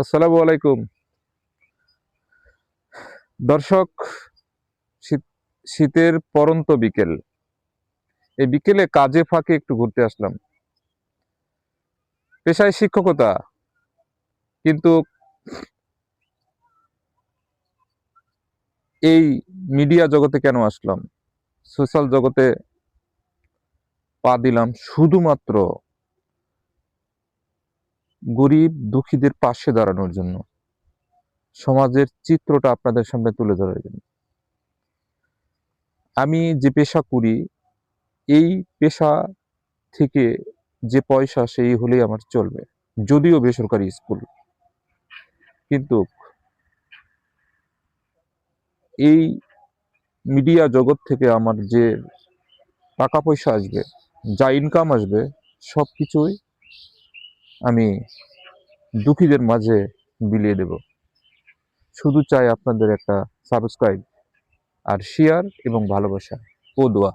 আসসালামু আলাইকুম। দর্শক, শীত- শীতের পরন্ত বিকেল। এই বিকেলে কাজে ফাঁকে একটু ঘুরতে আসলাম। পেশায় শিক্ষকতা, কিন্তু এই মিডিয়া জগতে কেন আসলাম? সোশ্যাল জগতে পা দিলাম শুধুমাত্র গরিব দুঃখীদের পাশে দাঁড়ানোর জন্য সমাজের চিত্রটা আপনাদের সামনে তুলে ধরার জন্য। আমি যে পেশা করি, এই পেশা থেকে যে পয়সা, সেই হলেই আমার চলবে, যদিও বেসরকারি স্কুল। কিন্তু এই মিডিয়া জগৎ থেকে আমার যে টাকা পয়সা আসবে, যা ইনকাম আসবে সব কিছুই আমি দুঃখীদের মাঝে বিলিয়ে দেব। শুধু চাই আপনাদের একটা সাবস্ক্রাইব আর শেয়ার এবং ভালোবাসা ও দোয়া।